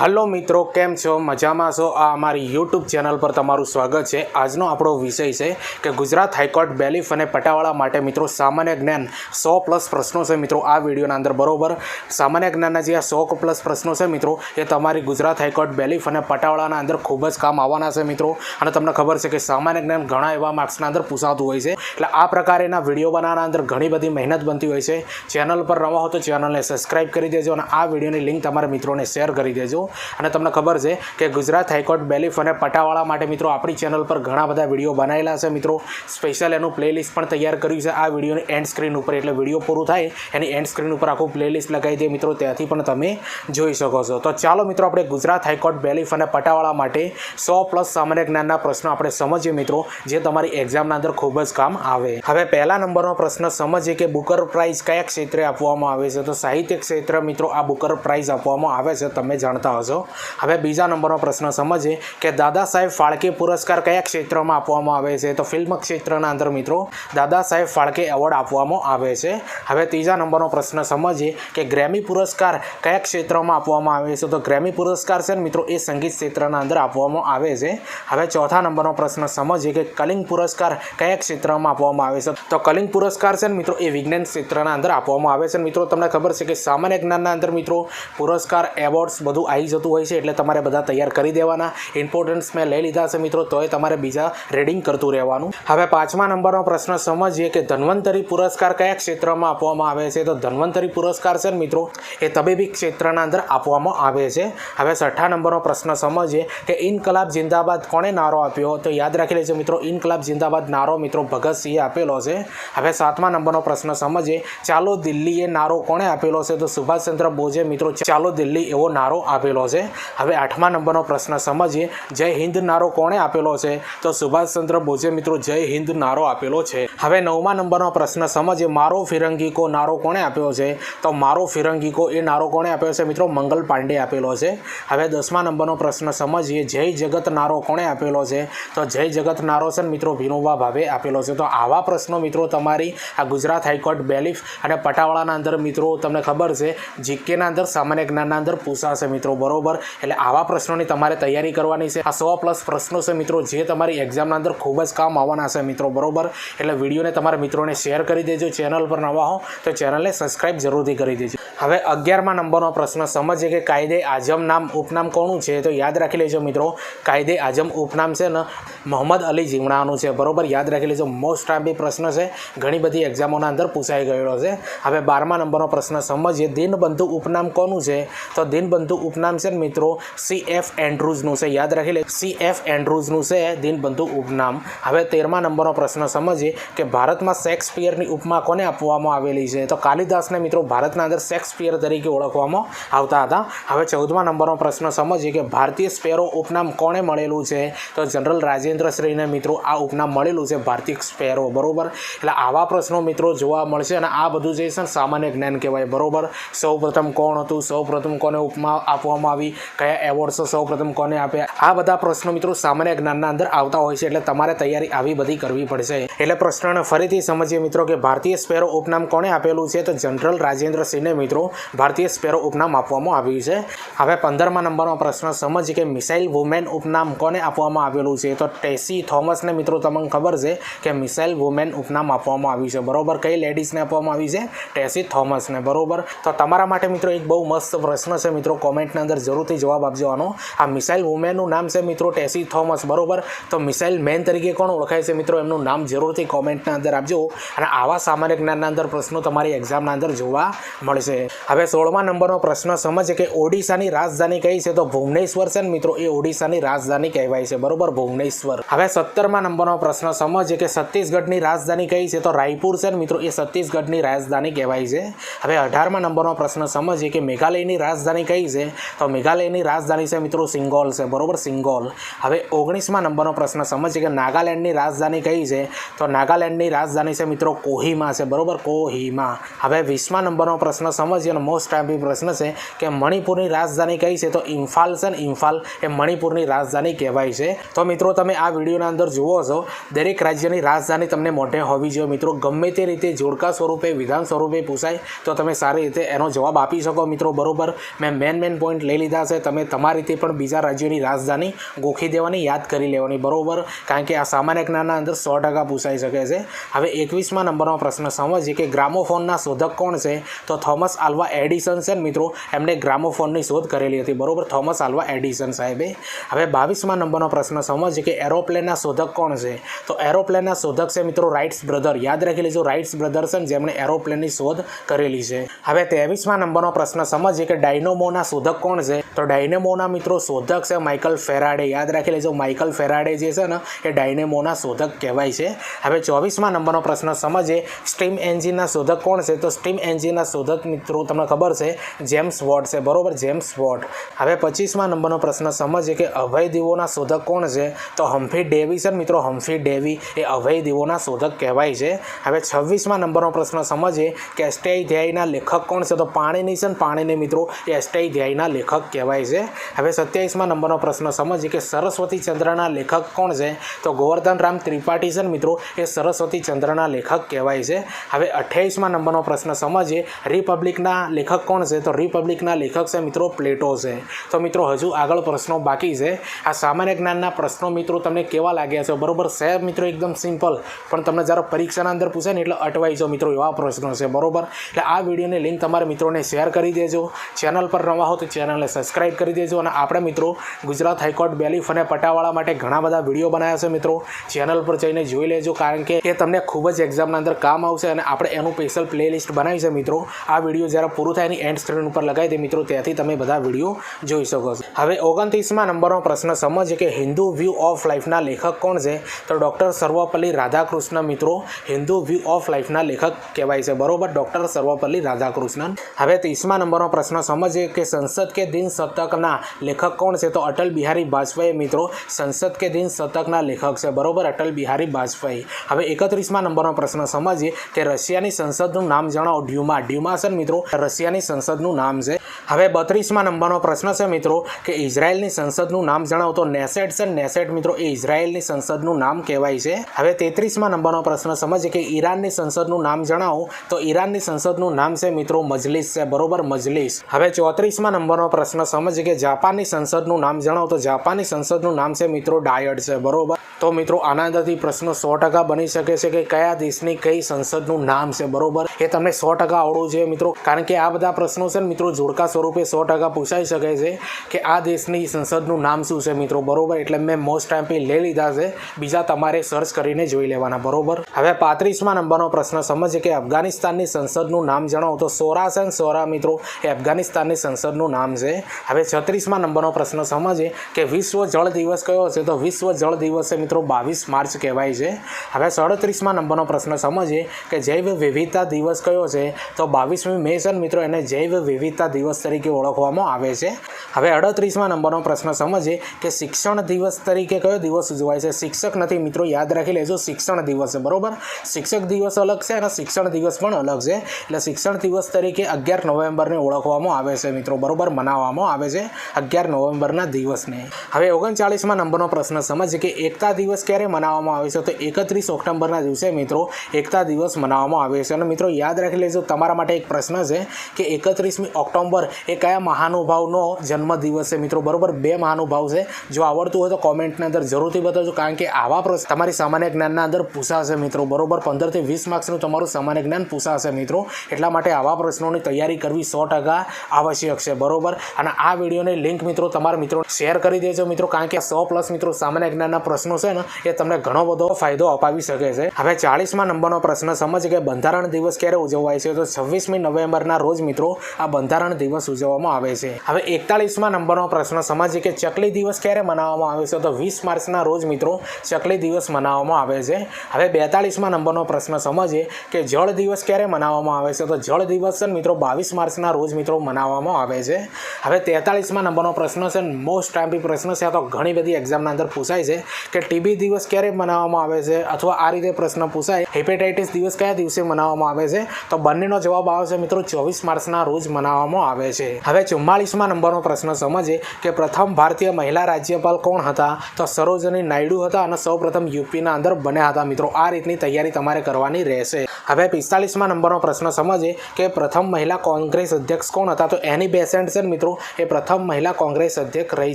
Hello મિત્રો, કેમ છો? મજામાં છો? આ અમારી યુટ્યુબ ચેનલ પર તમારું સ્વાગત છે. આજનો આપણો વિષય છે કે ગુજરાત હાઈકોર્ટ બેલીફ અને પટાવાળા માટે મિત્રો સામાન્ય જ્ઞાન સો પ્લસ પ્રશ્નો છે મિત્રો આ વિડીયોના અંદર, બરોબર? સામાન્ય જ્ઞાનના જે આ સો પ્લસ પ્રશ્નો છે મિત્રો, એ તમારી ગુજરાત હાઈકોર્ટ બેલીફ અને પટાવાળાના અંદર ખૂબ જ કામ આવવાના છે મિત્રો. અને તમને ખબર છે કે સામાન્ય જ્ઞાન ઘણા એવા માર્ક્સના અંદર પૂછાતું હોય છે. એટલે આ પ્રકારેના વીડિયો બનાવવાના અંદર ઘણી બધી મહેનત બનતી હોય છે. ચેનલ પર નવા હો તો ચેનલને સબસ્ક્રાઇબ કરી દેજો અને આ વિડીયોની લિંક તમારા મિત્રોને શેર કરી દેજો. અને તમને ખબર છે કે ગુજરાત હાઈકોર્ટ બેલીફ અને પટાવાળા માટે મિત્રો આપણી ચેનલ પર ઘણા બધા વીડિયો બનાવેલા છે મિત્રો. સ્પેશિયલ એનું પ્લેલિસ્ટ પણ તૈયાર કર્યું છે. આ વિડીયોની એન્ડ સ્ક્રીન ઉપર એટલે વીડિયો પૂરું થાય, એની એન્ડ સ્ક્રીન ઉપર આખું પ્લેલિસ્ટ લગાવી દે મિત્રો. ત્યાંથી પણ તમે જોઈ શકો છો. તો ચાલો મિત્રો આપણે ગુજરાત હાઈકોર્ટ બેલીફ અને પટાવાળા માટે સો પ્લસ સામાન્ય જ્ઞાનના પ્રશ્નો આપણે સમજીએ મિત્રો, જે તમારી એક્ઝામના અંદર ખૂબ જ કામ આવે. હવે પહેલા નંબરનો પ્રશ્ન સમજીએ કે બુકર પ્રાઇઝ કયા ક્ષેત્રે આપવામાં આવે છે? તો સાહિત્ય ક્ષેત્ર મિત્રો, આ બુકર પ્રાઇઝ આપવામાં આવે છે. તમે જાણતા હશો? હવે બીજા નંબરનો પ્રશ્ન સમજીએ કે દાદા સાહેબ ફાળકે પુરસ્કાર કયા ક્ષેત્રમાં આપવામાં આવે છે? તો ફિલ્મ ક્ષેત્રના અંદર મિત્રો, દાદા સાહેબ ફાળકે એવોર્ડ આપવામાં આવે છે. હવે ત્રીજા નંબરનો પ્રશ્ન સમજીએ કે ગ્રેમી પુરસ્કાર કયા ક્ષેત્રમાં આપવામાં આવે છે? તો ગ્રેમી પુરસ્કાર છે ને મિત્રો, એ સંગીત ક્ષેત્રના અંદર આપવામાં આવે છે. હવે ચોથા નંબરનો પ્રશ્ન સમજીએ કે કલિંગ પુરસ્કાર કયા ક્ષેત્રમાં આપવામાં આવે છે? તો કલિંગ પુરસ્કાર છે ને મિત્રો, એ વિજ્ઞાન ક્ષેત્રના અંદર આપવામાં આવે છે. મિત્રો, તમને ખબર છે કે સામાન્ય જ્ઞાનના અંદર મિત્રો, પુરસ્કાર, એવોર્ડ્સ બધું આવી જતું હોય છે એટલે તમારે બધા તૈયાર કરી દેવાના. ઇમ્પોર્ટન્સ મેં લઈ લીધા છે મિત્રો, તોય તમારે બીજા રીડિંગ કરતું રહેવાનું. હવે પાંચમા નંબરનો પ્રશ્ન સમજીએ કે ધન્વંતરી પુરસ્કાર કયા ક્ષેત્રમાં આપવામાં આવે છે? તો ધન્વંતરી પુરસ્કાર છે મિત્રો, એ તબીબી ક્ષેત્રના અંદર આપવામાં આવે છે. હવે છઠ્ઠા નંબરનો પ્રશ્ન સમજીએ કે ઇનકલાબ જિંદાબાદ કોણે નારો આપ્યો તો યાદ રાખી લેજો મિત્રો, ઇનકલાબ જિંદાબાદ નારો મિત્રો ભગતસિંહે આપેલો છે. હવે સાતમા નંબરનો પ્રશ્ન સમજીએ, ચાલો દિલ્હી એ નારો કોણે આપેલો છે? તો સુભાષચંદ્ર બોઝે મિત્રો, ચાલો દિલ્હી એવો નારો આપેલો છે. હવે આઠમા નંબરનો પ્રશ્ન સમજીએ. જય હિન્દ નારો કોણે આપેલો છે? તો સુભાષચંદ્ર બોઝે મિત્રો જય હિન્દ નારો આપેલો છે. હવે નવમા નંબરનો પ્રશ્ન સમજીએ. મારો ફિરંગી કો નારો કોણે આપ્યો છે? તો મારો ફિરંગી કો એ નારો કોણે આપ્યો છે મિત્રો? મંગલ પાંડે આપેલો છે. હવે દસમા નંબરનો પ્રશ્ન સમજીએ. જય જગત નારો કોણે આપેલો છે? તો જય જગત નારો છે મિત્રો વિનોબા ભાવે આપેલો છે. તો આવા પ્રશ્નો મિત્રો તમારી આ ગુજરાત હાઈકોર્ટ બેલીફ અને પટાવાળાના અંદર મિત્રો તમને ખબર છે. જીકેના અંદર, સામાન્ય જ્ઞાનના અંદર પૂછાશે મિત્રો. બરોબર? એટલે આવા પ્રશ્નોની તમારે તૈયારી કરવાની છે. આ સો પ્લસ પ્રશ્નો છે મિત્રો, જે તમારી એક્ઝામના અંદર ખૂબ જ કામ આવવાના છે મિત્રો, બરોબર? એટલે વિડીયોને તમારા મિત્રોને શેર કરી દેજો ચેનલ પર નવા હો, તો ચેનલને સબસ્ક્રાઇબ જરૂરથી કરી દેજો. હવે અગિયારમાં નંબરનો પ્રશ્ન, સમજીએ કે કાયદે આઝમ નામ, ઉપનામ કોનું છે? તો યાદ રાખી લેજો મિત્રો, કાયદે આઝમ, ઉપનામ છે ને, મોહમ્મદ અલી જીમણાનું છે, બરોબર? યાદ રાખી લેજો મોસ્ટ આંબી પ્રશ્ન છે, ઘણી બધી એક્ઝામોના અંદર પૂછાઈ ગયેલો છે. હવે બારમા નંબરનો પ્રશ્ન, સમજીએ, દિનબંધુ ઉપનામ કોનું છે? તો દિનબંધુ ઉપનામ છે મિત્રો સી એફ એન્ડ્રુઝનું છે, યાદ રાખી લે. સી એફ એન્ડ્રુઝનું છે, દિનબંધુ ઉપનામ. હવે તેરમા નંબરનો પ્રશ્ન સમજીએ કે ભારતમાં શેક્સપિયરની ઉપમા કોને આપવામાં આવેલી છે? તો કાલિદાસને મિત્રો ભારતના અંદર શેક્સપિયર તરીકે ઓળખવામાં આવતા હતા. હવે ચૌદમા નંબરનો પ્રશ્ન સમજીએ કે ભારતીય સ્પેરો ઉપનામ કોણે મળેલું છે? તો જનરલ રાજેન્દ્રશ્રીને મિત્રો આ ઉપનામ મળેલું છે ભારતીય સ્પેરો, બરોબર? એટલે આવા પ્રશ્નો મિત્રો જોવા મળશે અને આ બધું જે છે સામાન્ય જ્ઞાન કહેવાય, બરોબર? સૌ પ્રથમ કોણ હતું? સૌ પ્રથમ કોને ઉપમા આપવામાં આવી, કયા એવોર્ડ્સ સૌપ્રથમ કોને આપ્યા? આ બધા પ્રશ્નો મિત્રો સામાન્ય જ્ઞાનના અંદર આવતા હોય છે, એટલે તમારે તૈયારી આવી બધી કરવી પડશે. એટલે પ્રશ્નને ફરીથી સમજીએ મિત્રો કે ભારતીય સ્પેરો ઉપનામ કોને આપેલું છે? તો જનરલ રાજેન્દ્ર સિંહને મિત્રો ભારતીય સ્પેરો ઉપનામ આપવામાં આવ્યું છે. હવે પંદરમા નંબરનો પ્રશ્ન સમજીએ કે મિસાઇલ વુમેન ઉપનામ કોને આપવામાં આવેલું છે? તો ટેસી થોમસને મિત્રો તમને ખબર છે કે મિસાઇલ વુમેન ઉપનામ આપવામાં આવ્યું છે. બરોબર? કઈ લેડીઝને આપવામાં આવી છે? ટેસી થોમસને. બરોબર? તો તમારા માટે મિત્રો એક બહુ મસ્ત પ્રશ્ન છે મિત્રો કોમેન્ટની જરૂરથી જવાબ આપજો આનો. આ મિસાઇલ વુમેનનું નામ છે મિત્રો ટેસી થોમસ, બરોબર? તો મિસાઇલ મેન તરીકે કોણ ઓળખાય છે મિત્રો? એમનું નામ જરૂરથી કોમેન્ટના અંદર આપજો અને આવા સામાન્ય જ્ઞાનના અંદર પ્રશ્નો તમારી એક્ઝામના અંદર જોવા મળશે. હવે સોળમા નંબરનો પ્રશ્ન સમજે કે ઓડિશાની રાજધાની કઈ છે? તો ભુવનેશ્વર છે ને મિત્રો, એ ઓડિશાની રાજધાની કહેવાય છે, બરોબર? ભુવનેશ્વર. હવે સત્તરમા નંબરનો પ્રશ્ન સમજે કે છત્તીસગઢની રાજધાની કઈ છે? તો રાયપુર છે ને મિત્રો, એ છત્તીસગઢની રાજધાની કહેવાય છે. હવે અઢારમા નંબરનો પ્રશ્ન સમજીએ કે મેઘાલયની રાજધાની કઈ છે? તો મેઘાલયની રાજધાની છે મિત્રો સિંગોલ છે, બરોબર સિંગોલ. હવે ઓગણીસમાં નંબરનો પ્રશ્ન સમજીએ કે નાગાલેન્ડની રાજધાની કઈ છે? તો નાગાલેન્ડની રાજધાની છે મિત્રો કોહિમા છે, બરોબર કોહિમા. હવે વીસમા નંબરનો પ્રશ્ન સમજીએ અને મોસ્ટ ટાઈમ પ્રશ્ન છે કે મણિપુરની રાજધાની કઈ છે? તો ઇમ્ફાલ છે ને ઇમ્ફાલ એ મણિપુરની રાજધાની કહેવાય છે. તો મિત્રો તમે આ વિડીયોના અંદર જુઓ છો, દરેક રાજ્યની રાજધાની તમને મોઢે હોવી જોઈએ. મિત્રો ગમે તે રીતે જોડકા સ્વરૂપે, વિધાન સ્વરૂપે પૂછાય, તો તમે સારી રીતે એનો જવાબ આપી શકો મિત્રો, બરોબર? મેં મેન મેન પોઈન્ટ પોઈન્ટ લઈ લીધા છે. તમે તમારી રીતે પણ બીજા રાજ્યોની રાજધાની ગોખી દેવાની યાદ કરી લેવાની. બરાબર? કારણ કે આ સામાન્ય જ્ઞાનના અંદર સો ટકા પૂછાઈ શકે છે. હવે એકવીસમાં નંબરનો પ્રશ્ન સમજીએ કે ગ્રામોફોનના શોધક કોણ છે? તો થોમસ આલ્વા એડિસન છે ને મિત્રો એમણે ગ્રામોફોનની શોધ કરેલી હતી. બરાબર? થોમસ આલ્વા એડિસન સાહેબે. હવે બાવીસમાં નંબરનો પ્રશ્ન સમજીએ કે એરોપ્લેનના શોધક કોણ છે? તો એરોપ્લેનના શોધક છે મિત્રો રાઇટ્સ બ્રધર. યાદ રાખી લેજો, રાઇટ્સ બ્રધર છે જેમણે એરોપ્લેનની શોધ કરેલી છે. હવે ત્રેવીસમાં નંબરનો પ્રશ્ન સમજીએ કે ડાયનોમોના શોધક કોણ છે? તો ડાયનેમોના મિત્રો શોધક છે માઇકલ ફેરાડે. યાદ રાખી લેજો, માઇકલ ફેરાડે જે છે ને, એ ડાયનેમોના શોધક કહેવાય છે. હવે ચોવીસમાં નંબરનો પ્રશ્ન સમજે સ્ટીમ એન્જિનના શોધક કોણ છે? તો સ્ટીમ એન્જિનના શોધક મિત્રો તમને ખબર છે, જેમ્સ વોટ છે. બરોબર, જેમ્સ વોટ. હવે પચીસમાં નંબરનો પ્રશ્ન સમજે કે અભય દીવોના શોધક કોણ છે? તો હમ્ફી ડેવી છે મિત્રો, હમ્ફી ડેવી એ અભય દીવોના શોધક કહેવાય છે. હવે છવ્વીસમાં નંબરનો પ્રશ્ન સમજીએ કે અષ્ટાઈ ધ્યાયના લેખક કોણ છે? તો પાણીની છે પાણીની મિત્રો, એ અષ્ટાઈ ધ્યેયના લેખક કહેવાય છે. હવે સત્યાવીસમાં નંબરનો પ્રશ્ન, સમજીએ કે સરસ્વતી ચંદ્રના લેખક કોણ છે? તો ગોવર્ધન રામ ત્રિપાઠી છે મિત્રો, એ સરસ્વતી ચંદ્રના લેખક કહેવાય છે. હવે અઠ્યાવીસમાં નંબરનો પ્રશ્ન, સમજીએ, રિપબ્લિકના લેખક કોણ છે? તો રિપબ્લિકના લેખક છે મિત્રો પ્લેટો છે. તો મિત્રો, હજુ આગળ પ્રશ્નો બાકી છે. આ સામાન્ય જ્ઞાનના પ્રશ્નો મિત્રો તમને કેવા લાગ્યા છે? બરોબર છે મિત્રો, એકદમ સિમ્પલ. પણ તમને જ્યારે પરીક્ષાના અંદર પૂછે ને એટલે અટવાઈ જાઓ મિત્રો, એવા પ્રશ્નો છે. બરોબર? એટલે આ વિડીયોની લિંક તમારા મિત્રોને શેર કરી દેજો. ચેનલ પર નવા હો તો ચેનલને સબસ્ક્રાઇબ કરી દેજો અને આપણે મિત્રો ગુજરાત હાઈકોર્ટ બેલીફ અને પટાવાળા માટે ઘણા બધા વીડિયો બનાવ્યા છે મિત્રો. ચેનલ પર જઈને જોઈ લેજો કારણ કે એ તમને ખૂબ જ એક્ઝામના અંદર કામ આવશે અને આપણે એનું સ્પેશિયલ પ્લેલિસ્ટ બનાવી છે મિત્રો. આ વીડિયો જ્યારે પૂરું થાય એની એન્ડ સ્ક્રીન ઉપર લગાવી દે મિત્રો, ત્યાંથી તમે બધા વીડિયો જોઈ શકો છો. હવે ઓગણત્રીસમાં નંબરનો પ્રશ્ન સમજીએ કે હિન્દુ વ્યૂ ઓફ લાઈફના લેખક કોણ છે? તો ડૉક્ટર સર્વપલ્લી રાધાકૃષ્ણ મિત્રો. હિન્દુ વ્યૂ ઓફ લાઈફના લેખક કહેવાય છે. બરોબર? ડૉક્ટર સર્વપલ્લી રાધાકૃષ્ણન. હવે ત્રીસમાં નંબરનો પ્રશ્ન સમજીએ કે સંસદ કે દિન શતકના લેખક કોણ છે? તો અટલ બિહારી વાજપેયી મિત્રો, સંસદ કે દિન શતકના લેખક છે. બરોબર, અટલ બિહારી વાજપેયી. હવે એકત્રીસમાં નંબરનો પ્રશ્ન સમજીએ કે રશિયાની સંસદનું નામ જણાવો. ડ્યુમા ડ્યુમા છે મિત્રો, રશિયાની સંસદનું નામ છે. હવે બત્રીસમાં નંબરનો પ્રશ્ન છે મિત્રો કે ઇઝરાયલની સંસદનું નામ જણાવો. તો નેસેટ છે. નેસેટ મિત્રો, એ ઇઝરાયલની સંસદનું નામ કહેવાય છે. હવે તેત્રીસમાં નંબરનો પ્રશ્ન સમજીએ કે ઈરાનની સંસદનું નામ જણાવો. તો ઈરાનની સંસદનું નામ છે મિત્રો, મજલિસ છે. બરોબર, મજલિસ. હવે ચોત્રીસમાં નંબરનો પ્રશ્ન સમજ કે જાપાનની સંસદનું નામ જણાવો. તો જાપાનની સંસદનું નામ છે મિત્રો ડાયડ છે, બરોબર? તો મિત્રો આનાથી પ્રશ્ન સો ટકા બની શકે છે કે કયા દેશની કઈ સંસદનું નામ છે, બરોબર? એ તમને સો ટકા આવડવું જોઈએ મિત્રો. કારણ કે આ બધા પ્રશ્નો છે ને મિત્રો જોડકા સ્વરૂપે સો ટકા પૂછાઈ શકે છે કે આ દેશની સંસદનું નામ શું છે મિત્રો, બરોબર? એટલે મેં મોસ્ટ ટાઈમ લઈ લીધા છે. બીજા તમારે સર્ચ કરીને જોઈ લેવાના, બરોબર? હવે પાંત્રીસમાં નંબરનો પ્રશ્ન સમજ કે અફઘાનિસ્તાનની સંસદનું નામ જણાવો. તો સોરા છે સોરા મિત્રો? એ અફઘાનિસ્તાનની સંસદનું નામ છે. હવે છત્રીસમાં નંબરનો પ્રશ્ન સમજીએ કે વિશ્વ જળ દિવસ કયો છે? તો વિશ્વ જળ દિવસ મિત્રો બાવીસ માર્ચ કહેવાય છે. હવે સડત્રીસમાં નંબરનો પ્રશ્ન સમજીએ કે જૈવ વિવિધતા દિવસ કયો છે? તો બાવીસમી મે છે મિત્રો એને જૈવ વિવિધતા દિવસ તરીકે ઓળખવામાં આવે છે. હવે અડત્રીસમાં નંબરનો પ્રશ્ન સમજીએ કે શિક્ષણ દિવસ તરીકે કયો દિવસ ઉજવાય છે? શિક્ષક નથી મિત્રો, યાદ રાખી લેજો, શિક્ષણ દિવસ છે, બરોબર? શિક્ષક દિવસ અલગ છે અને શિક્ષણ દિવસ પણ અલગ છે. એટલે શિક્ષણ દિવસ તરીકે અગિયાર નવેમ્બરને ઓળખવામાં આવે છે મિત્રો, બરોબર? મનાવવામાં આવે છે અગિયાર નવેમ્બરના દિવસને. હવે ઓગણચાળીસમાં નંબરનો પ્રશ્ન, સમજીએ કે એકતા દિવસ ક્યારે મનાવવામાં આવે છે? તો એકત્રીસ ઓક્ટોબરના દિવસે મિત્રો એકતા દિવસ મનાવવામાં આવે છે. અને મિત્રો, યાદ રાખી લેજો, તમારા માટે એક પ્રશ્ન છે કે એકત્રીસમી ઓક્ટોબર એ કયા મહાનુભાવનો જન્મદિવસ છે? મિત્રો, બરાબર બે મહાનુભાવ છે. જો આવડતું હોય તો કોમેન્ટની અંદર જરૂરથી બતાવજો, કારણ કે આવા પ્રશ્ન તમારી સામાન્ય જ્ઞાનના અંદર પૂછાશે મિત્રો. બરોબર, પંદરથી વીસ માર્ક્સનું તમારું સામાન્ય જ્ઞાન પૂછાશે મિત્રો. એટલા માટે આવા પ્રશ્નોની તૈયારી કરવી સો ટકા આવશ્યક છે. બરોબર અને આ વિડીયોની લિંક મિત્રો તમારા મિત્રો શેર કરી દેજો મિત્રો, કારણ કે સો પ્લસ મિત્રો સામાન્ય જ્ઞાનના પ્રશ્નો છે ને, એ તમને ઘણો બધો ફાયદો અપાવી શકે છે. હવે ચાળીસમાં નંબરનો પ્રશ્ન, સમજ કે બંધારણ દિવસ ક્યારે ઉજવાય છે? તો છવ્વીસમી નવેમ્બરના રોજ મિત્રો આ બંધારણ દિવસ ઉજવવામાં આવે છે. હવે એકતાળીસમાં નંબરનો પ્રશ્ન સમજીએ કે ચકલી દિવસ ક્યારે મનાવવામાં આવે છે? તો વીસ માર્ચના રોજ મિત્રો ચકલી દિવસ મનાવવામાં આવે છે. હવે બેતાળીસમાં નંબરનો પ્રશ્ન સમજીએ કે જળ દિવસ ક્યારે મનાવવામાં આવે છે? તો જળ દિવસ મિત્રો, બાવીસ માર્ચના રોજ મિત્રો મનાવવામાં આવે છે. હવે તેતાળીસમાં નંબરનો પ્રશ્ન છે મોસ્ટ ટાઈમ પ્રશ્ન છે, આ તો ઘણી બધી એક્ઝામના અંદર પૂછાય છે કે ટીબી દિવસ ક્યારે મનાવવામાં આવે છે અથવા આ રીતે પ્રશ્ન પૂછાય. હેપેટાઇટિસ દિવસ કયા દિવસે મનાવવામાં આવે છે? તો બંનેનો જવાબ આવશે મિત્રો ચોવીસ માર્ચના રોજ મનાવવામાં આવે છે. હવે ચુમ્માળીસમાં નંબરનો પ્રશ્ન સમજીએ કે પ્રથમ ભારતીય મહિલા રાજ્યપાલ કોણ હતા? તો સરોજની નાયડુ હતા અને સૌપ્રથમ યુપીના અંદર બન્યા હતા. મિત્રો, આ રીતની તૈયારી તમારે કરવાની રહેશે. હવે પિસ્તાલીસમાં નંબરનો પ્રશ્ન સમજીએ કે પ્રથમ મહિલા કોંગ્રેસ અધ્યક્ષ કોણ હતા? તો એની બેસેન્ટ છે મિત્રો, એ પ્રથમ મહિલા કોંગ્રેસ અધ્યક્ષ રહી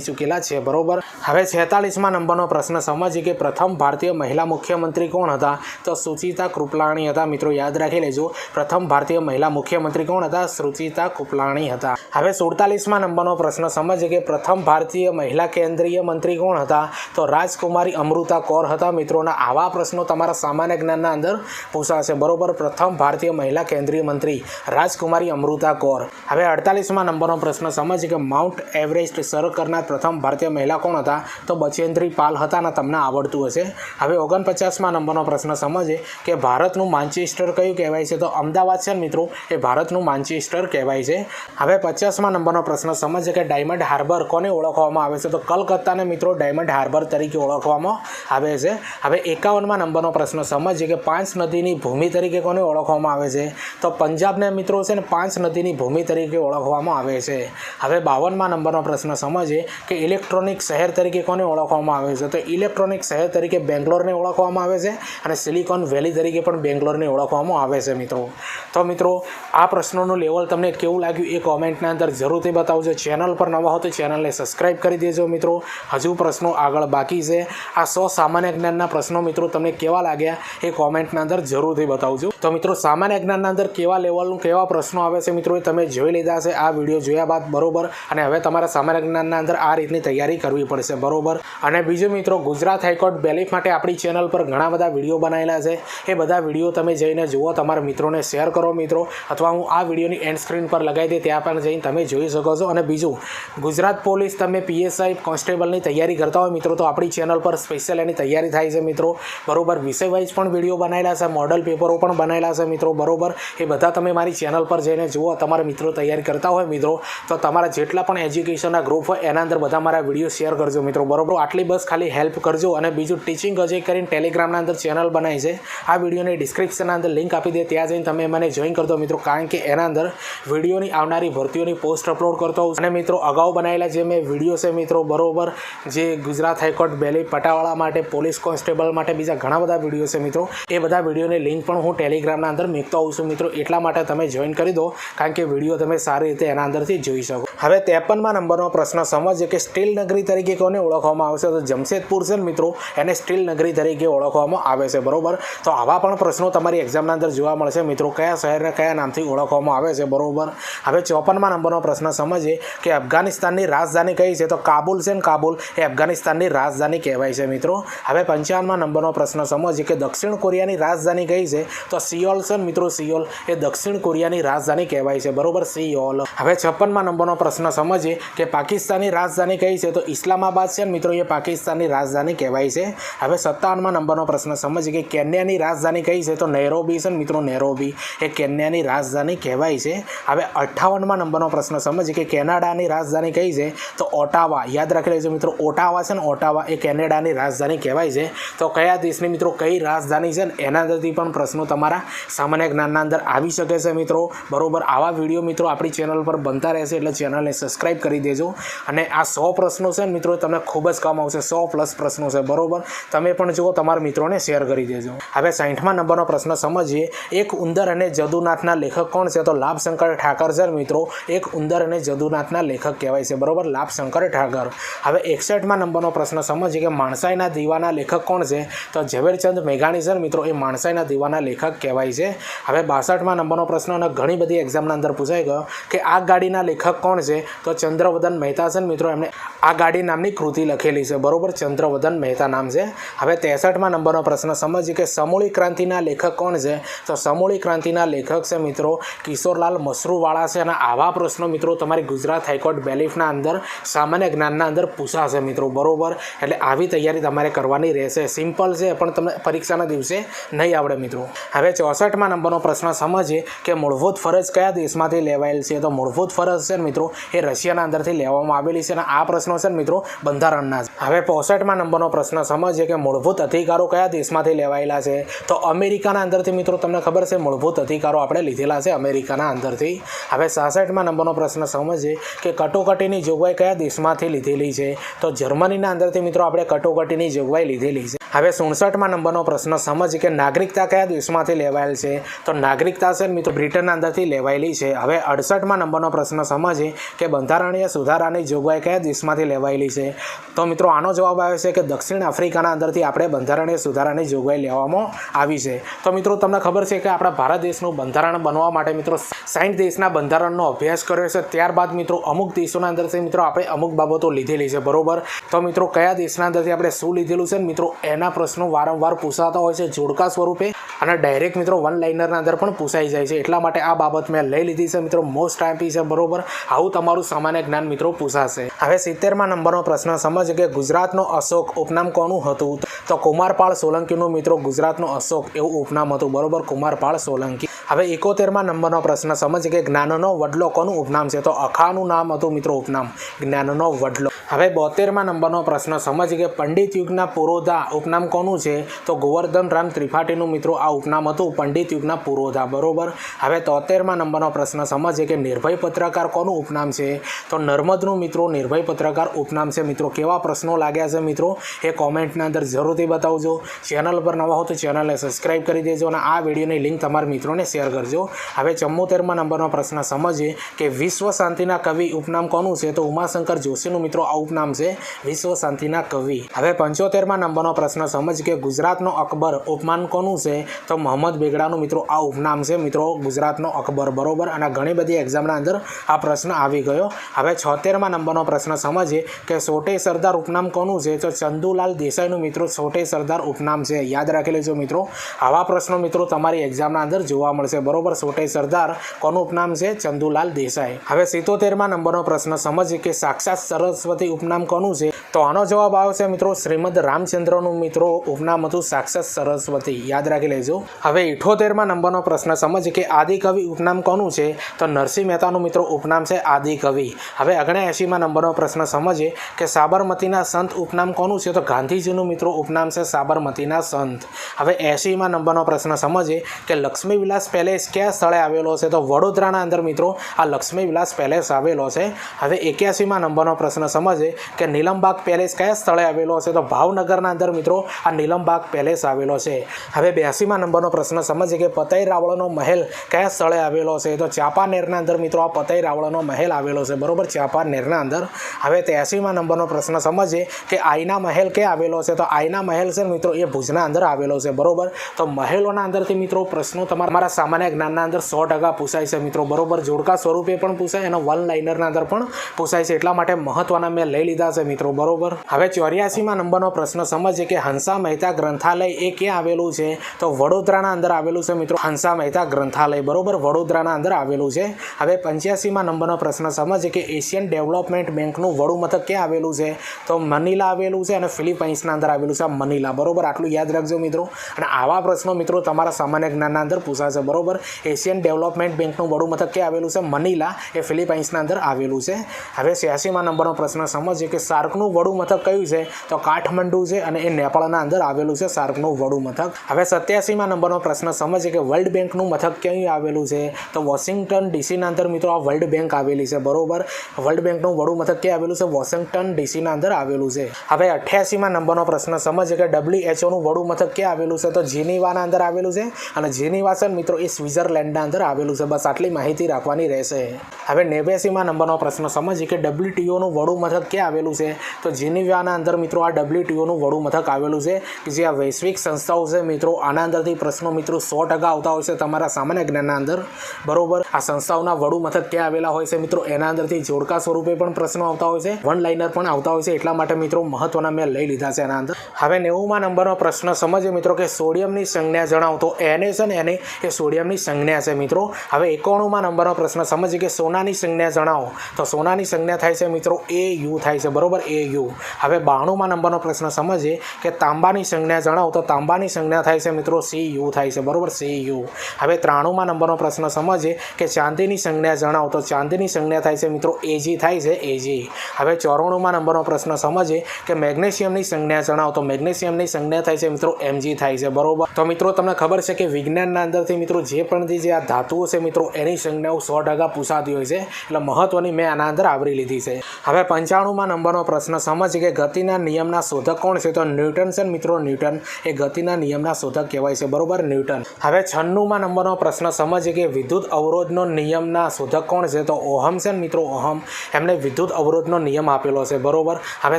ચૂકેલા છે, બરોબર? હવે છેતાલીસમાં નંબરનો પ્રશ્ન સમજીએ કે પ્રથમ ભારતીય મહિલા મુખ્યમંત્રી કોણ હતા? તો સુચિતા કૃપલાણી હતા, મિત્રો, યાદ રાખી લેજો. પ્રથમ ભારતીય મહિલા મુખ્યમંત્રી કોણ હતા? સુચિતા કૃપલાણી હતા. હવે સુડતાલીસમાં નંબરનો પ્રશ્ન સમજીએ કે પ્રથમ ભારતીય મહિલા કેન્દ્રીય મંત્રી કોણ હતા? તો રાજકુમારી અમૃતા કૌર હતા મિત્રોના આવા પ્રશ્નો તમારા સામાન્ય જ્ઞાનના અંદર પૂછાશે, બરોબર? પ્રથમ ભારતીય મહિલા કેન્દ્રીય મંત્રી રાજકુમારી અમૃતા કૌર. હવે અડતાલીસમાં નંબરનો પ્રશ્ન સમજીએ કે માઉન્ટ એવરેસ્ટ સર કરનાર પ્રથમ ભારતીય મહિલા કોણ હતા? તો બચેન્દ્રી પાલ હતા ને તમને આવડતું હશે. હવે ઓગણપચાસમાં નંબરનો પ્રશ્ન સમજે કે ભારતનું માન્ચેસ્ટર કયું કહેવાય છે? તો અમદાવાદ છે મિત્રો? એ ભારતનું માન્ચેસ્ટર કહેવાય છે. હવે પચાસમાં નંબરનો પ્રશ્ન સમજે કે ડાયમંડ હાર્બર કોને ઓળખવામાં આવે છે? તો કલકત્તાને મિત્રો ડાયમંડ હાર્બર તરીકે ઓળખવામાં આવે છે. હવે એકાવનમાં નંબરનો પ્રશ્ન સમજીએ કે પાંચ નદીની ભૂમિ તરીકે કોને ઓળખવામાં આવે છે? તો પંજાબને મિત્રો છે ને પાંચ નદીની ભૂમિ તરીકે ઓળખવામાં આવે છે. હવે બાવનમાં નંબરનો પ્રશ્ન સમજીએ કે ઇલેક્ટ્રોનિક શહેર તરીકે કોને ઓળખવામાં આવે છે? તો ઇલેક્ટ્રોનિક શહેર તરીકે બેંગ્લોરને ઓળખવામાં આવે છે અને સિલિકોન વેલી તરીકે પણ બેંગ્લોરને ઓળખવામાં આવે છે મિત્રો. તો મિત્રો, આ પ્રશ્નોનું લેવલ તમને કેવું લાગ્યું એ કોમેન્ટના અંદર જરૂરથી બતાવજો. ચેનલ પર નવા હો તો ચેનલને સબસ્ક્રાઈબ કરી દેજો મિત્રો. હજુ પ્રશ્નો આગળ બાકી છે. આ સો સામાન્ય જ્ઞાનના પ્રશ્નો મિત્રો તમને કેવા લાગ્યા એ કોમેન્ટના અંદર જરૂરથી બતાવજો. તો મિત્રો, સામાન્ય જ્ઞાનના અંદર કેવા લેવલનું કેવા પ્રશ્નો આવે છે મિત્રો એ તમે જોઈ લીધા છે. આ વીડિયો જોયા બાદ બરોબર? અને હવે તમારા સામાન્ય જ્ઞાનના અંદર આ રીતની તૈયારી કરવી પડશે. બરોબર? અને બીજું મિત્રો, ગુજરાત હાઈકોર્ટ બેલીફ માટે આપણી ચેનલ પર ઘણા બધા વીડિયો બનાવેલા છે. એ બધા વીડિયો તમે જઈને જુઓ, તમારા મિત્રોને શેર કરો મિત્રો. અથવા હું આ વિડીયોની એન્ડ સ્ક્રીન પર લગાવી દે, ત્યાં પણ જઈને તમે જોઈ શકો છો. અને બીજું, ગુજરાત પોલીસ તમે પીએસઆઈ કોન્સ્ટેબલની તૈયારી કરતા હોય મિત્રો, તો આપણી ચેનલ પર સ્પેશિયલ એની તૈયારી થાય છે મિત્રો. બરોબર? વિષય વાઇઝ પણ વીડિયો બનાવેલા છે મોડલ પેપરો પણ બનાવેલા છે મિત્રો. બરોબર? એ બધા તમે મારી ચેનલ પર જઈને જુઓ, તમારા મિત્રો તૈયારી કરતા હોય મિત્રો. તો તમારા જેટલા પણ એજ્યુકેશનના ગ્રુપ હોય, એના અંદર બધા મારા વીડિયો શેર કરજો મિત્રો. બરોબર? આટલી બસ ખાલી હેલ્પ કરજો અને બીજું ટીચિંગ અજય કરીને ટેલિગ્રામના અંદર ચેનલ બનાવી છે. આ વિડીયોની ડિસ્ક્રિપ્શનના અંદર લિંક આપી દે. ત્યાં જઈને તમે મને જોઈન કરજો મિત્રો, કારણ કે એના અંદર વિડીયોની આવનારી ભરતીઓની પોસ્ટ અપલોડ કરતો હોઉં અને મિત્રો, અગાઉ બનાવેલા જે મેં વીડિયો છે મિત્રો, બરોબર? જે ગુજરાત હાઈકોર્ટ બેલી પટાવાળા માટે, પોલીસ કોન્સ્ટેબલ માટે બીજા ઘણા બધા વીડિયો છે મિત્રો. એ બધા વિડીયોની લિંક પણ હું ટેલિગ્રામના અંદર મૂકતો હોઉં છું મિત્રો. એટલા માટે તમે જોઈન કરી દો, કારણ કે વીડિયો તમે સારી રીતે એના અંદરથી જોઈ શકો હવે ત્રેપનમાં નંબરનો પ્રશ્ન સમજે કે સ્ટીલ નગરી તરીકે કોને ઓળખવામાં આવશે? તો જમશેદપુર છે મિત્રો, એને સ્ટીલ નગરી તરીકે ઓળખવામાં આવે છે, બરોબર? તો આવા પણ પ્રશ્નો તમારી એક્ઝામના અંદર જોવા મળશે. મિત્રો, કયા શહેરને કયા નામથી ઓળખવામાં આવે છે, બરોબર? હવે ચોપનમાં નંબરનો પ્રશ્ન સમજીએ કે અફઘાનિસ્તાનની રાજધાની કઈ છે? તો કાબુલ છે ને કાબુલ, એ અફઘાનિસ્તાનની રાજધાની કહેવાય છે, મિત્રો. હવે પંચાવનમાં નંબરનો પ્રશ્ન સમજીએ કે દક્ષિણ કોરિયાની રાજધાની કઈ છે? તો સિયોલ છે મિત્રો, સિયોલ, એ દક્ષિણ કોરિયાની રાજધાની કહેવાય છે, બરોબર? સિયોલ. હવે છપ્પનમાં નંબરનો પ્રશ્ન સમજીએ કે પાકિસ્તાનની રાજધાની કઈ છે? તો ઇસ્લામાબાદ છે મિત્રો, એ પાકિસ્તાનની રાજધાની કહેવાય છે. હવે સત્તાવનમાં નંબરનો પ્રશ્ન સમજીએ કે કેન્યાની રાજધાની કઈ છે? તો નૈરોબી છે મિત્રો, નૈરોબી. એ કેન્યાની રાજધાની કહેવાય છે. હવે અઠ્ઠાવનમાં નંબરનો પ્રશ્ન સમજીએ કે કેનાડાની રાજધાની કઈ છે? તો ઓટાવા. યાદ રાખી લેજો મિત્રો, ઓટાવા છે ને, ઓટાવા એ કેનેડાની રાજધાની કહેવાય છે. તો કયા દેશની મિત્રો, કઈ રાજધાની છે ને? એના અંદરથી પણ પ્રશ્નો તમારા સામાન્ય જ્ઞાનના અંદર આવી શકે છે મિત્રો. બરોબર? આવા વીડિયો મિત્રો આપણી ચેનલ પર બનતા રહેશે. એટલે ચેનલને સબસ્ક્રાઈબ કરી દેજો. અને આ સો પ્રશ્નો છે ને મિત્રો, તમને ખૂબ જ કામ આવશે. સો પ્લસ પ્રશ્નો છે, બરોબર? તમે પણ જુઓ, તમારા મિત્રોને શેર કરી દેજો. હવે સાઠમાં નંબરનો પ્રશ્ન સમજીએ. એક ઉંદર અને જદુનાથના લેખક કોણ છે? તો લાભશંકર ઠાકર છે મિત્રો. એક ઉંદર અને જદુનાથના લેખક કહેવાય છે, બરોબર? લાભશંકર ઠાકર. હવે એકસઠમાં નંબરનો પ્રશ્ન સમજીએ કે માણસાઈના દીવાના લેખક કોણ છે? તો ઝવેરચંદ મેઘાણી છે મિત્રો, એ માણસાઈના દીવાના લેખક કહેવાય છે. હવે બાસઠમાં નંબરનો પ્રશ્ન અને ઘણી બધી એક્ઝામના અંદર પૂછાઈ ગયો કે આ ગાડીના લેખક કોણ છે? તો ચંદ્રવદન મહેતા છે મિત્રો, એમણે આ ગાડી નામની કૃતિ લખેલી છે. બરોબર? ચંદ્રવદન મહેતા નામ છે. હવે ત્રેસઠમાં નંબરનો પ્રશ્ન સમજીએ કે સમૂળી ક્રાંતિના લેખક કોણ છે? તો સમૂળી ક્રાંતિના લેખક છે મિત્રો, કિશોરલાલ મસરૂવાળા છે. અને આવા પ્રશ્નો મિત્રો તમારી ગુજરાત હાઈકોર્ટ બેલીફના અંદર, સામાન્ય જ્ઞાનના અંદર પૂછાશે મિત્રો. બરોબર? એટલે આવી તૈયારી તમારે કરવાની રહેશે. સિમ્પલ છે, પણ તમને પરીક્ષાના દિવસે નહીં આવડે મિત્રો. હવે ચોસઠમાં નંબરનો પ્રશ્ન, સમજીએ કે મૂળભૂત ફરજ કયા દેશમાંથી લેવાયેલ છે? તો મૂળભૂત ફરજ છે ને મિત્રો? એ રશિયાના અંદરથી લેવામાં આવેલી છે અને આ પ્રશ્નો છે ને મિત્રો બંધારણના. હવે પોસઠમાં નંબરનો પ્રશ્ન સમજીએ કે મૂળભૂત અધિકારો કયા દેશમાંથી લેવાયેલા છે? તો અમેરિકાના અંદરથી મિત્રો તમને ખબર છે મૂળભૂત અધિકારો આપણે લીધેલા છે અમેરિકાના અંદરથી. હવે સાસઠમાં નંબરનો પ્રશ્ન સમજીએ કે કટોકટીની જોગવાઈ કયા દેશમાંથી લીધેલી છે? તો જર્મનીના અંદરથી મિત્રો આપણે કટોકટીની જોગવાઈ લીધેલી છે. હવે સુડસઠમાં નંબરનો પ્રશ્ન સમજીએ કે નાગરિકતા કયા દેશમાંથી લેવાયેલ છે? તો નાગરિકતા છે મિત્રો બ્રિટનના અંદરથી લેવાયેલી છે. હવે અડસઠમાં નંબરનો પ્રશ્ન સમજીએ કે બંધારણીય સુધારાની જોગવાઈ કયા દેશમાંથી લેવાયેલી છે? તો મિત્રો, આનો જવાબ આવે છે કે દક્ષિણ આફ્રિકાના અંદરથી આપણે બંધારણીય સુધારાની જોગવાઈ લેવામાં આવી છે. તો મિત્રો, તમને ખબર છે કે આપણા ભારત દેશનું બંધારણ બનવા માટે મિત્રો સાઈઠ દેશના બંધારણનો અભ્યાસ કર્યો છે. ત્યારબાદ મિત્રો, અમુક દેશોના અંદરથી મિત્રો આપણે અમુક બાબતો લીધેલી છે, બરોબર? તો મિત્રો, કયા દેશના અંદરથી આપણે શું લીધેલું છે? મિત્રો, એના પ્રશ્નો વારંવાર પૂછાતા હોય છે, જોડકા સ્વરૂપે અને ડાયરેક્ટ મિત્રો વન લાઇનરના અંદર પણ પૂછાઈ જાય છે. એટલા માટે આ બાબત મેં લઈ લીધી છે, મિત્રો. મોસ્ટ આઈપી છે, બરોબર? આવું તમારું સામાન્ય જ્ઞાન મિત્રો પૂછાશે. હવે સિત્તેરમાં નંબરનો પ્રશ્ન, સમજ કે ગુજરાતનો અશોક ઉપનામ કોનું હતું? તો કુમારપાળ સોલંકીનું મિત્રો ગુજરાતનો અશોક, એવું ઉપનામ હતું. બરોબર, કુમારપાળ સોલંકી. હવે એકોતેરમાં નંબરનો પ્રશ્ન, સમજ કે જ્ઞાનનો વડલો કોનું ઉપનામ છે? તો અખાનું નામ હતું મિત્રો ઉપનામ. જ્ઞાનનો વડલો. હવે બોતેરમાં નંબરનો પ્રશ્ન, સમજ કે પંડિત યુગના પુરોધા ઉપનામ કોનું છે? તો ગોવર્ધન રામ ત્રિપાઠીનું મિત્રો આ ઉપનામ હતું, પંડિત યુગના પુરોધા, બરોબર? હવે તોતેરમાં નંબરનો પ્રશ્ન, સમજે કે નિર્ભય પત્રકાર કોનું ઉપનામ છે? તો નર્મદનું મિત્રો, નિર્ભય પત્રકાર ઉપનામ છે. મિત્રો, કેવા પ્રશ્નો લાગ્યા છે મિત્રો? એ કોમેન્ટના અંદર જરૂરથી બતાવજો. ચેનલ પર નવા હો તો ચેનલને સબસ્ક્રાઇબ કરી દેજો અને આ વિડીયોની લિંક તમારા મિત્રોને શેર કરજો. હવે ચુમ્મોતેરમાં નંબરનો પ્રશ્ન સમજીએ કે વિશ્વ શાંતિના કવિ ઉપનામ કોનું છે? તો ઉમાશંકર જોશીનું મિત્રો ઉપનામ છે વિશ્વ શાંતિના કવિ. હવે પંચોતેરમાં નંબરનો પ્રશ્ન, સમજ કે ગુજરાતનો અકબર ઉપમાન કોનું છે? તો મોહમ્મદ બેગડાનું મિત્રો, આ ઉપનામ છે મિત્રો ગુજરાતનો અકબર, બરોબર? અને ઘણી બધી એક્ઝામના અંદર આ પ્રશ્ન આવી ગયો. હવે છોતેરમાં નંબરનો પ્રશ્ન સમજીએ કે સોટે સરદાર ઉપનામ કોનું છે? તો ચંદુલાલ દેસાઈનું મિત્રો, સોટે સરદાર ઉપનામ છે. યાદ રાખી લેજો મિત્રો, આવા પ્રશ્નો મિત્રો તમારી એક્ઝામના અંદર જોવા મળશે. બરોબર? સોટે સરદાર કોનું ઉપનામ છે? ચંદુલાલ દેસાઈ. હવે સિત્તોતેરમાં નંબરનો પ્રશ્ન સમજીએ કે સાક્ષાત સરસ્વતી ઉપનામ કોનું છે? તો આનો જવાબ આવશે મિત્રો શ્રીમદ રામચંદ્રનું. મિત્રો, ઉપનામ હતું સાક્ષાત સરસ્વતી. યાદ રાખી લેજો. હવે ઇઠોતેરમાં નંબરનો પ્રશ્ન, સમજ કે આદિકવિ ઉપનામ કોનું છે? તો નરસિંહ મહેતાનું મિત્રો ઉપનામ છે આદિકવિ. હવે અગણ્યાએંશીમાં નંબરનો પ્રશ્ન સમજીએ કે સાબરમતીના સંત ઉપનામ કોનું છે? તો ગાંધીજીનું મિત્રો ઉપનામ છે સાબરમતીના સંત. હવે એંશીમાં નંબરનો પ્રશ્ન સમજીએ કે લક્ષ્મી વિલાસ પેલેસ કયા સ્થળે આવેલો છે? તો વડોદરાના અંદર મિત્રો આ લક્ષ્મી વિલાસ પેલેસ આવેલો છે. હવે એક્યાસીમાં નંબરનો પ્રશ્ન સમજીએ કે નીલમબાગ પેલેસ કયા સ્થળે આવેલો છે? તો ભાવનગરના અંદર મિત્રો, આ નીલમબાગ પેલેસ આવેલો છે. હવે બ્યાસીમાં નંબરનો પ્રશ્ન સમજીએ કે પતઈ રાવળનો મહેલ કયા સ્થળે આવેલો છે? તો ચાંપાનેરના અંદર મિત્રો, આ પતઈ રાવળનો મહેલ આવેલો છે. બરોબર? ચાંપાનેરના અંદર. હવે ત્યાસીમાં નંબરનો પ્રશ્ન સમજીએ કે આઈના મહેલ ક્યાં આવેલો છે? તો આઈના મહેલ છે મિત્રો, એ ભુજના અંદર આવેલો છે. બરોબર? તો મહેલોના અંદરથી મિત્રો, પ્રશ્નો તમારા તમારા સામાન્ય જ્ઞાનના અંદર સો ટકા પૂછાય છે મિત્રો. બરોબર? જોડકા સ્વરૂપે પણ પૂછાય અને વન લાઇનરના અંદર પણ પૂછાય છે. એટલા માટે મહત્વના મેં લઈ લીધા છે મિત્રો, બરોબર? હવે ચોર્યાસીમાં નંબરનો પ્રશ્ન સમજીએ કે હંસા મહેતા ગ્રંથાલય એ ક્યાં આવેલું છે? તો વડોદરાના અંદર આવેલું છે મિત્રો, હંસા મહેતા ગ્રંથાલય, બરોબર? વડોદરાના અંદર આવેલું છે. હવે પંચ્યાસીમાં નંબરનો પ્રશ્ન સમજીએ કે એશિયન ડેવલપમેન્ટ બેંકનું વડું મથક ક્યાં આવેલું છે? તો મનીલા આવેલું છે અને ફિલિપાઇન્સના અંદર આવેલું છે મનીલા, બરોબર? આટલું યાદ રાખજો મિત્રો. અને આવા પ્રશ્નો મિત્રો તમારા સામાન્ય જ્ઞાનના અંદર પૂછાશે, બરોબર? એશિયન ડેવલપમેન્ટ બેંકનું વડું મથક ક્યાં આવેલું છે? મનીલા એ ફિલિપાઇન્સના અંદર આવેલું છે. હવે છ્યાસીમાં નંબરનો પ્રશ્ન સમજીએ કે સાર્કનું વડું મથક કયું છે? તો કાઠમંડુ છે અને એ નેપાળના અંદર આવેલું છે સાર્કનું વડું મથક. હવે સત્યાસીમાં નંબરનો પ્રશ્ન સમજીએ કે વર્લ્ડ બેંકનું મથક ક્યાં આવેલું છે? તો વોશિંગ્ટન ડીસીના અંદર મિત્રો આ વર્લ્ડ બેંક આવેલી છે, બરોબર? વર્લ્ડ બેંકનું વડું મથક ક્યાં આવેલું છે? વોશિંગ્ટન ડીસીના અંદર આવેલું છે. હવે અઠ્યાસીમાં નંબરનો પ્રશ્ન સમજીએ કે ડબ્લ્યુએચઓનું વડું મથક ક્યાં આવેલું છે? તો જીનીવાના અંદર આવેલું છે અને જીનીવા છે મિત્રો એ સ્વિટ્ઝરલેન્ડના અંદર આવેલું છે. બસ આટલી માહિતી રાખવાની રહેશે. હવે નેવ્યાસીમાં નંબરનો પ્રશ્ન સમજીએ કે ડબ્લ્યુટીઓનું વડું મથક ક્યાં આવેલું છે. તો જીનીવાના અંદર મિત્રો આ ડબ્લ્યુટીઓનું વડું મથક આવેલું છે કે જે આ વૈશ્વિક સંસ્થાઓ છે મિત્રો, આના અંદરથી પ્રશ્નો મિત્રો સો ટકા આવતા હોય છે તમારા સામાન્ય જ્ઞાનના અંદર. બરોબર? આ સંસ્થાઓના વડું મથક ક્યાં આવેલા હોય છે મિત્રો? એના અંદરથી જોડકા સ્વરૂપે પણ પ્રશ્નો આવતા હોય છે. વન લાઇનર પણ આવતા હોય છે. એટલા માટે મિત્રો મહત્વના મેં લઈ લીધા છે એના અંદર. હવે નેવુંમાં નંબરનો પ્રશ્ન સમજે મિત્રો કે સોડિયમની સંજ્ઞા જણાવો. તો એને છે ને એને એ સોડિયમની સંજ્ઞા છે મિત્રો. હવે એકોણુંમાં નંબરનો પ્રશ્ન સમજીએ કે સોનાની સંજ્ઞા જણાવો. તો સોનાની સંજ્ઞા થાય છે મિત્રો એ યુ થાય છે. બરોબર? A U. હવે બાણુંમાં નંબરનો પ્રશ્ન સમજીએ કે તાંબાની સંજ્ઞા જણાવો તો તાંબાની સંજ્ઞા થાય છે મિત્રો સી યુ થાય છે. બરાબર? C U. હવે ત્રાણુંમાં નંબરનો પ્રશ્ન સમજીએ કે ચાંદીની સંજ્ઞા જણાવો તો ચાંદીની સંજ્ઞા થાય છે મિત્રો એજી થાય છે એજી હવે ચોરાણુંમાં નંબરનો પ્રશ્ન સમજીએ કે મેગ્નેશિયમની સંજ્ઞા જણાવો તો મેગ્નેશિયમની સંજ્ઞા થાય છે મિત્રો એમજી થાય છે. બરોબર? તો મિત્રો તમને ખબર છે કે વિજ્ઞાનના અંદરથી મિત્રો જે પણ જે આ ધાતુઓ છે મિત્રો એની સંજ્ઞાઓ સો ટકા પૂછાતી હોય છે. એટલે મહત્વની મેં આના અંદર આવરી લીધી છે. હવે પંચાણુંમાં નંબરનો પ્રશ્ન, સમજ કે ગતિના નિયમના શોધક કોણ છે? તો ન્યૂટન છે મિત્રો, ન્યૂટન. એ ગતિના નિયમના શોધક કહેવાય છે, બરોબર? ન્યૂટન. હવે છન્નુંમાં નંબરનો પ્રશ્ન, સમજ કે વિદ્યુત અવરોધનો નિયમના શોધક કોણ છે? તો ઓહમ છે મિત્રો, ઓહમ. એમને વિદ્યુત અવરોધનો નિયમ આપેલો છે, બરોબર? હવે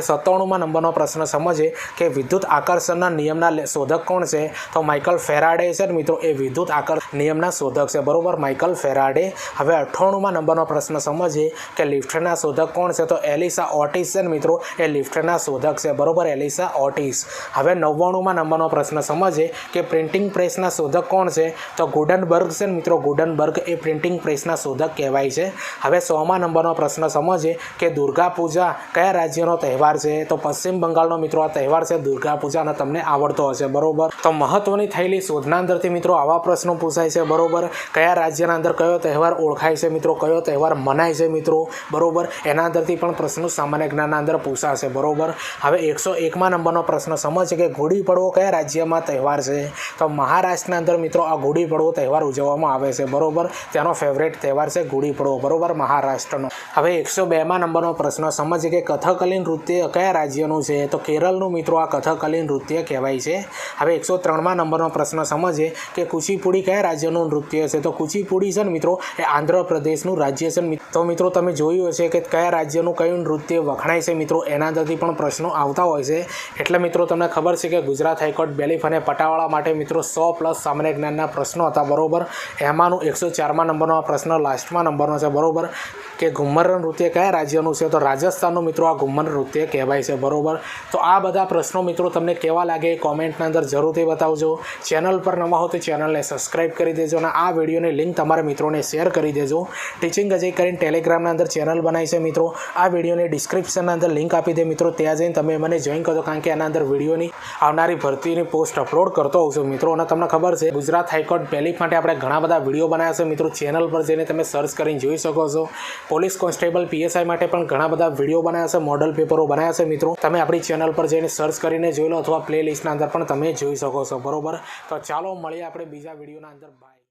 સત્તાણુંમાં નંબરનો પ્રશ્ન સમજીએ કે વિદ્યુત આકર્ષણના નિયમના શોધક કોણ છે? તો માઇકલ ફેરાડે છે મિત્રો, એ વિદ્યુત આકર્ષ, નિયમના શોધક છે, બરોબર? Michael Faraday. હવે અઠ્ઠાણુંમાં નંબરનો પ્રશ્ન સમજીએ કે લિફ્ટના શોધક કોણ છે? તો એલિસા ઓટિસ છે ને મિત્રો, એ લિફ્ટના શોધક છે. બરોબર, એલિસા ઓટિસ. હવે નવ્વાણુંમાં નંબરનો પ્રશ્ન સમજે કે પ્રિન્ટિંગ પ્રેસના શોધક કોણ છે? તો ગુડનબર્ગ છે ને મિત્રો, ગુડનબર્ગ એ પ્રિન્ટિંગ પ્રેસના શોધક કહેવાય છે. હવે સોમાં નંબરનો પ્રશ્ન સમજે કે દુર્ગા પૂજા કયા રાજ્યનો તહેવાર છે? તો પશ્ચિમ બંગાળનો મિત્રો, આ તહેવાર છે દુર્ગા પૂજા અને તમને આવડતો હશે. બરોબર? તો મહત્વની થયેલી શોધના અંદરથી મિત્રો, આવા પ્રશ્નો પૂછાય છે. બરોબર? કયા રાજ્યના અંદર કયો તહેવાર ઓળખાય છે મિત્રો? કયો તહેવાર મનાય છે મિત્રો? બરોબર? એના અંદરથી પણ પ્રશ્નો સામાન્ય જ્ઞાનના અંદર પૂછાશે, બરાબર? હવે એકસો એકમાં નંબરનો પ્રશ્ન સમજ કે ગુડી પડવો કયા રાજ્યમાં તહેવાર છે? તો મહારાષ્ટ્રના અંદર મિત્રો આ ગુડી પડવો તહેવાર ઉજવવામાં આવે છે, બરોબર? ત્યાંનો ફેવરેટ તહેવાર છે ગુડી પડવો, બરોબર? મહારાષ્ટ્રનો. હવે એકસો બેમાં નંબરનો પ્રશ્ન સમજ કે કથકલી નૃત્ય કયા રાજ્યનું છે? તો કેરળનું મિત્રો આ કથકલી નૃત્ય કહેવાય છે. હવે એકસો ત્રણમાં નંબરનો પ્રશ્ન સમજે કે કુચીપુડી કયા રાજ્યનું નૃત્ય છે? તો કુચીપુડી છે ને મિત્રો, એ આંધ્રપ્રદેશનું રાજ્ય છે તો મિત્રો તમે જોયું હશે કે કયા રાજ્યનું કયું નૃત્ય વખણાય છે મિત્રો. એના અંદરથી પણ પ્રશ્નો આવતા હોય છે. એટલે મિત્રો, તમને ખબર છે કે ગુજરાત હાઈકોર્ટ બેલીફ અને પટાવાળા માટે મિત્રો સો પ્લસ સામાન્ય જ્ઞાનના પ્રશ્નો હતા, બરોબર? એમાંનું એકસો ચારમાં નંબરનો આ પ્રશ્ન, લાસ્ટમાં નંબરનો છે, બરોબર? કે ઘુમ્મર નૃત્ય કયા રાજ્યનું છે? તો રાજસ્થાનનું મિત્રો આ ઘુમ્મર નૃત્ય કહેવાય છે, બરોબર? તો આ બધા પ્રશ્નો મિત્રો તમને કેવા લાગે કોમેન્ટના અંદર જરૂરથી બતાવજો. ચેનલ પર નવા હો તો ચેનલને સબસ્ક્રાઇબ કરી દેજો અને આ વિડીયોની લિંક તમારા મિત્રોને શેર કરી દેજો. ટીચિંગ અજય કરીને ટેલિગ્રામના અંદર ચેનલ બનાવી છે મિત્રો. આ વિડીયોની ડિસ્ક્રિપ્શનના અંદર લિંક આપી દે મિત્રો. ત્યાં જઈને તમે મને જોઈન કરજો કારણ કે એના અંદર વિડીયોની આવનારી ભરતીની પોસ્ટ અપલોડ કરતો હોઉં છું મિત્રો. અને તમને ખબર છે, ગુજરાત હાઈકોર્ટ પહેલી માટે આપણે ઘણા બધા વીડિયો બનાવ્યા છે મિત્રો. ચેનલ પર જઈને તમે સર્ચ કરીને જોઈ શકો છો. પોલીસ કોન્સ્ટેબલ પીએસઆઈ માટે પણ ઘણા બધા વીડિયો બનાવ્યા છે મોડલ પેપરો બનાવ્યા છે મિત્રો. તમે આપણી ચેનલ પર જઈને સર્ચ કરીને જોઈ લો અથવા પ્લે લિસ્ટના અંદર પણ તમે જોઈ શકો છો. બરોબર? તો ચાલો મળીએ આપણે બીજા વિડીયોના અંદર. બાય